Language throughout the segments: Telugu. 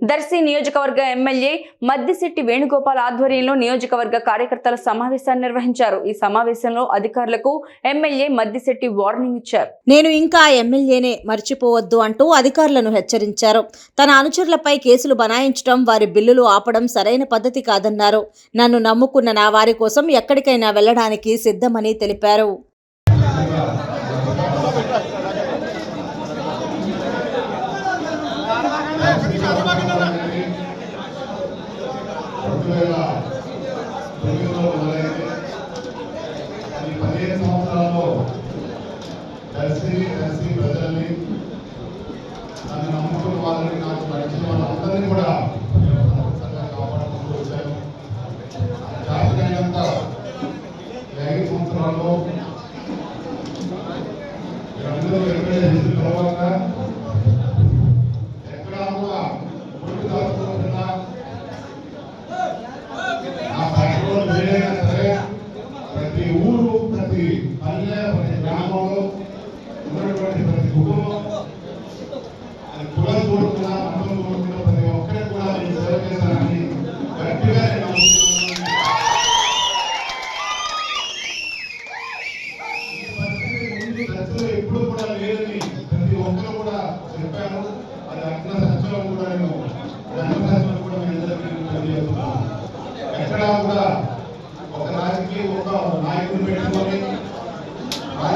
దర్శి నియోజకవర్గ ఎమ్మెల్యే మద్దిశెట్టి వేణుగోపాల్ ఆధ్వర్యంలో నియోజకవర్గ కార్యకర్తల సమావేశాన్ని నిర్వహించారు. ఈ సమావేశంలో అధికారులకు ఎమ్మెల్యే మద్దిశెట్టి వార్నింగ్ ఇచ్చారు. నేను ఇంకా ఎమ్మెల్యేనే మర్చిపోవద్దు అంటూ అధికారులను హెచ్చరించారు. తన అనుచరులపై కేసులు బనాయించడం వారి బిల్లులు ఆపడం సరైన పద్ధతి కాదన్నారు. నన్ను నమ్ముకున్న నా వారి కోసం ఎక్కడికైనా వెళ్ళడానికి సిద్ధమని తెలిపారు రెండు వేల తొమ్మిదిలో మొదలైంది అది పదిహేను సంవత్సరాల్లో దర్శి దర్శి ప్రజల్ని నన్ను నమ్ముకున్న వాళ్ళని నాకు నడిచిన వాళ్ళందరినీ కూడా నేను సంతోషంగా కాపాడుకుంటూ వచ్చాను ఐదు సంవత్సరాల్లో మీరందరూ ఎక్కడ తర్వాత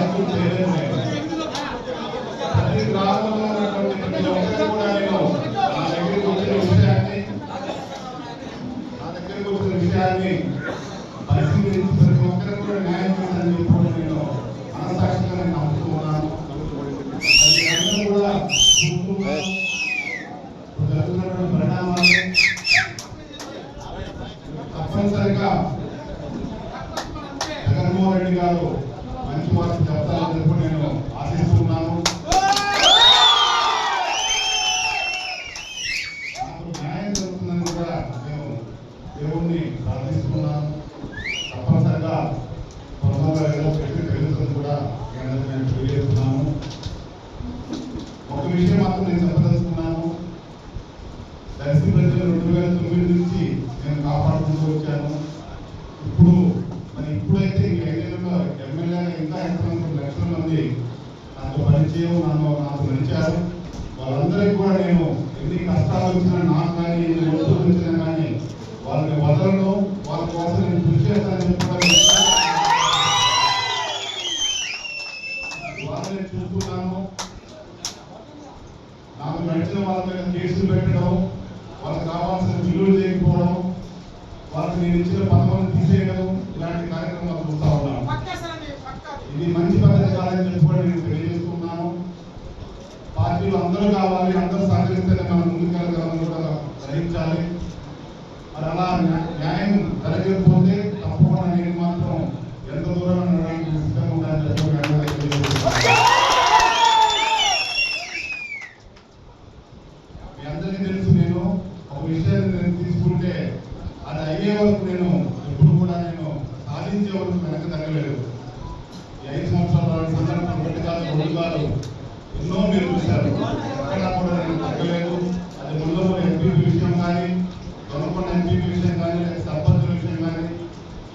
రాజకీయం చేయలేదు ప్రతి గ్రామంలో ఉన్నటువంటి ప్రతి ఒక్కరు కూడా నేను నా దగ్గరికి వచ్చిన విషయాన్ని నా దగ్గరికి వచ్చిన విషయాన్ని పరిశీలించి ప్రతి ఒక్కరు కూడా న్యాయం చేయాలని చెప్పి నేను. మనసాక్షిగా అది అందరూ కూడా చూస్తూ పరిణామాలు. తప్పనిసరిగా జగన్మోహన్ రెడ్డి గారు మంచి మాట చెప్తారని చెప్పి నేను ఆశిస్తున్నాను నాకు న్యాయం జరుగుతుందని కూడా నేను దేవుణ్ణి ప్రార్థిస్తున్నాను తప్పనిసరిగా త్వరగా ఏదో పెట్టి తెలుస్తుంది కూడా మీ అందరికీ నేను తెలియజేస్తున్నాను ఒక విషయం మాత్రం నేను చెప్పదలుచుకున్నాను. దర్శి ప్రజలు రెండు వేల తొమ్మిది నుంచి నేను కాపాడుకుంటూ వచ్చాను. ఇప్పుడు మరి ఇప్పుడైతే ఈ ఐదేళ్ళలో ఎమ్మెల్యే ఇంకా ఎంతమంది లక్షల మంది నాతో పరిచయం నన్ను నాకు నడిచారు వాళ్ళందరికీ కూడా నేను ఎన్ని కష్టాలు వచ్చినా నాకు కానీ ఎన్ని ఒత్తులు వచ్చినా కానీ వాళ్ళని వదలను. వాళ్ళ కోసం నేను కృషి చేస్తానని చెప్పడం వాళ్ళని చూస్తున్నాను నాకు నడిచిన వాళ్ళ మీద కేసులు పెట్టడం వాళ్ళకి కావాల్సిన బిల్లులు చేయకపోవడం వాళ్ళకి నేను ఇచ్చిన పథకాలను తీసేయడం ఇలాంటి కార్యక్రమాలు చూస్తూ ఉన్నాను ఇది మంచి పద్ధతి కాదని చెప్పుకోవడం నేను తెలియజేస్తున్నాను పార్టీలు అందరూ కావాలి అందరూ సహకరిస్తేనే మనం ముందుకెళ్ళగలం కూడా గ్రహించాలి. మరి అలా న్యాయం జరగకపోతే తప్పకుండా నేను మాత్రం ఎంత దూరం నడవడానికి సిద్ధంగా ఉండాలని చెప్పి మీ అందరికీ తెలియజేస్తున్నాను. మీ అందరికీ తెలుసు నేను ఒక విషయాన్ని నేను తీసుకుంటే అది అయ్యే వరకు నేను ఎప్పుడు కూడా నేను సాధించే వెనక తగ్గలేదు. ఈ ఐదు సంవత్సరాల సందర్భం ఒకటి కాదు రెండు కాదు ఎన్నో మీరు చూశారు. ఎక్కడా కూడా నేను తగ్గలేదు. అది ముందు ఎంపీపీ విషయం కానీ దొరకొండ ఎంపీపీ విషయం కానీ లేదా సర్పంచుల విషయం కానీ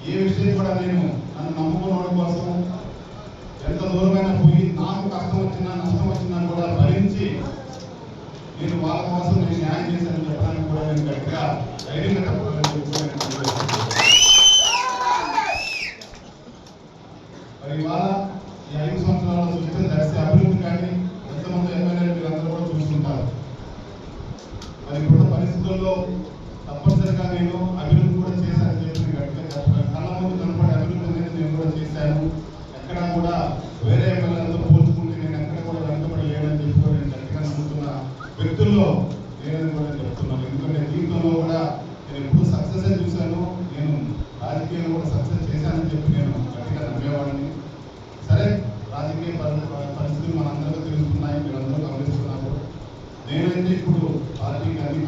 ఏ విషయం కూడా నేను నన్ను నమ్ముకున్న కోసం ఎంత దూరమైనా పోయి నాకు కష్టం వచ్చినా నష్టం వచ్చినా కూడా భరించి నేను వాళ్ళ కోసం నేను న్యాయం చేశానని చెప్పడానికి కూడా నేను గట్టిగా ధైర్యంగా చెప్పాలని చెప్పి కూడా నేను తెలియజేస్తున్నాను. మరి ఇవాళ ఈ ఐదు సంవత్సరాల్లో చూస్తే దర్శి అభివృద్ధి కానీ ఎంతమంది ఎమ్మెల్యేలు మీరందరూ కూడా చూస్తుంటారు మరి ఇప్పుడున్న పరిస్థితుల్లో తప్పనిసరిగా నేను అభివృద్ధి కూడా చేశానని చెప్పి నేను గట్టిగా చెప్పాను కళ్ళ ముందు కనపడే అభివృద్ధి అనేది నేను కూడా చేశాను ఎక్కడా కూడా వేరే ఎమ్మెల్యేలతో పోల్చుకుంటే నేను ఎక్కడ కూడా వెనుకబడి లేదని చెప్పి కూడా నేను గట్టిగా నమ్ముతున్న వ్యక్తుల్లో లేదని కూడా నేను చెప్తున్నాను. ఎందుకంటే జీవితంలో కూడా నేను ఎప్పుడు సక్సెస్ చూశాను నేను రాజకీయంలో కూడా సక్సెస్ చేశానని చెప్పి నేను గట్టిగా నమ్మేవాడిని. సరే రాజకీయ పరి- పరిస్థితులు మనందరికీ తెలుస్తున్నాయి మీరందరూ గమనిస్తున్నారు. నేనైతే ఇప్పుడు పార్టీకి అన్ని